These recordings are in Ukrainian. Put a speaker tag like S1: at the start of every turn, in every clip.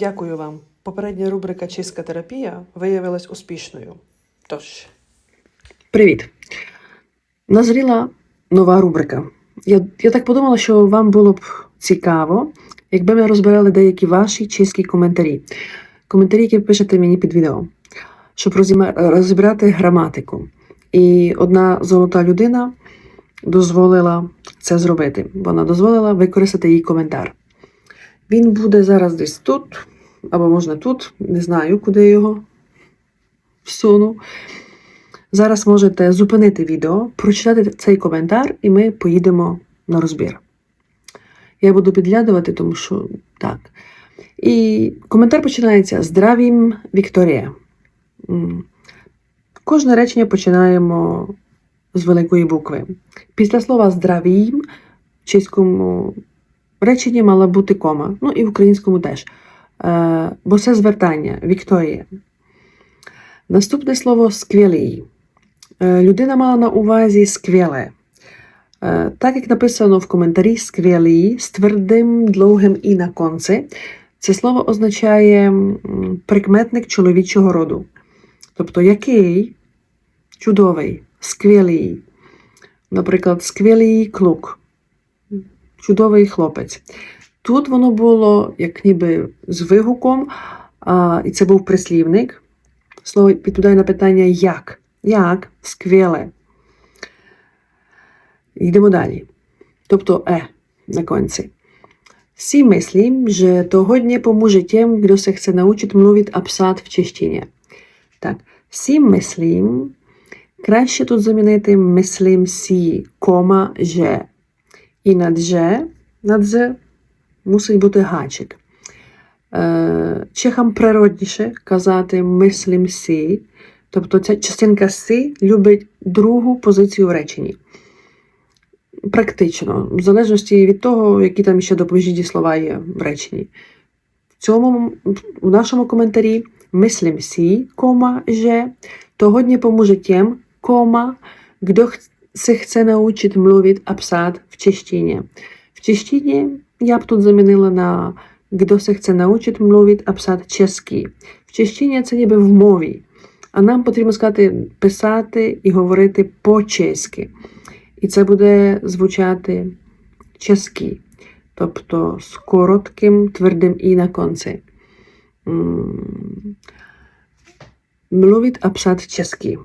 S1: Дякую вам. Попередня рубрика Чистка терапія виявилась успішною. Тож,
S2: Привіт! Назріла нова рубрика. Я, я так подумала, що вам було б цікаво, якби ми розбирали деякі ваші чеські коментарі. Коментарі, які пишете мені під відео, щоб розібрати граматику. І одна золота людина дозволила це зробити. Вона дозволила використати її коментар. Він буде зараз десь тут, або можна тут, не знаю, куди його всуну. Зараз можете зупинити відео, прочитати цей коментар, і ми поїдемо на розбір. Я буду підглядувати, тому що так. І коментар починається Здравім Вікторія. Кожне речення починаємо з великої букви. Після слова здравім в чеському реченні мала бути кома, ну і в українському теж. Е, бо це звертання Вікторія. Наступне слово сквілий. Е, Людина мала на увазі сквіле. Е, Так як написано в коментарі сквілий з твердим довгим і на конці, це слово означає прикметник чоловічого роду. Тобто який чудовий, сквілий. Наприклад, сквілий клук, чудовий хлопець. Тут воно було як ніби з вигуком, а, і це був прислівник. Слово відповідає на питання як. Як? Сквіле. Йдемо далі. Тобто е на конці. Всі že to hodně pomůže těm, kdo se chce naučit mluvit a psát v. Так, всі myslím, краще тут замінити myslím сі, кома, же. І над же, над же мусить бути гачик. Чехам природніше казати мислим сі, тобто ця частинка сі любить другу позицію в реченні. Практично, в залежності від того, які там ще допоміжні слова є в реченні. В цьому у нашому коментарі мислим сі, кома, же, то hodně pomůže těm, кома, ch- se chce naučit mluvit a psát v češtině. В češtině я б тут замінила на kdo se chce naučit mluvit a psát česky. В чеštině це ніби в мові. А нам потрібно сказати писати і говорити по-чеськи. І це буде звучати чеськи, тобто з коротким твердим і на конці. Mluvit a psát česky.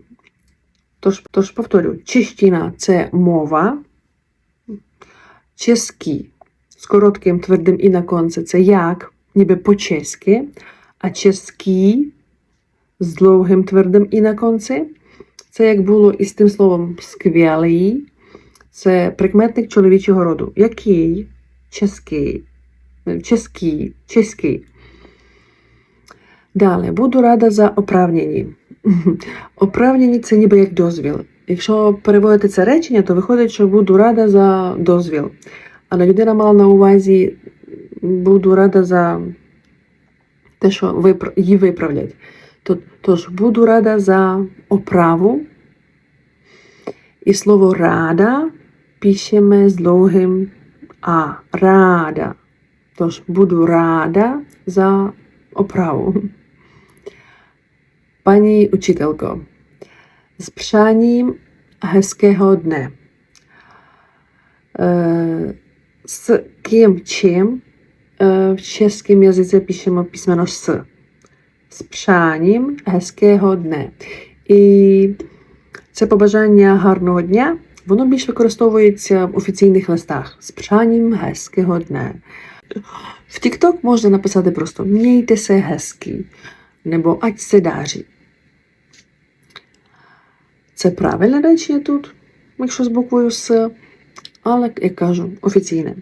S2: Тож, тож повторю, чештина це мова, чеський з коротким твердим і на конці це як, ніби по-чеськи, а чеський з довгим твердим і на конці. Це як було із тим словом сквялий. Це прикметник чоловічого роду. Який? Чеський. Чеський. Чеський. Далі, буду рада за оправнені. Оправнені це ніби як дозвіл. Якщо переводити це речення, то виходить, що буду рада за дозвіл. Але людина мала на увазі буду рада за те, що її виправлять. Тож буду рада за оправу. І слово рада пишемо з довгим А. Рада. Тож буду рада за оправу. Пані учителько, з пшанням hezkého dne. Е, З ким чим е, в чеському язиці пишемо письмено С. З пшанням hezkého dne. І це побажання гарного дня, воно більш використовується в офіційних листах. З пшанням hezkého dne. В TikTok можна написати просто «Mějte se hezky» nebo «Ať se dáří». Це правильне речення тут, якщо з буквою С, але, як кажу, офіційне.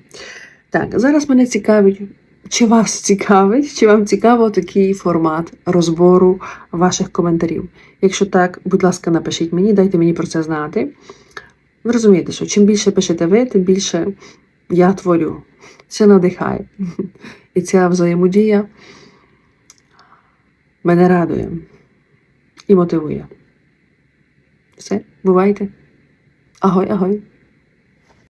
S2: Так, зараз мене цікавить, чи вас цікавить, чи вам цікаво такий формат розбору ваших коментарів. Якщо так, будь ласка, напишіть мені, дайте мені про це знати. Ви розумієте, що чим більше пишете ви, тим більше я творю. Це надихає. І ця взаємодія мене радує і мотивує. Все, бувайте. Агой, агой.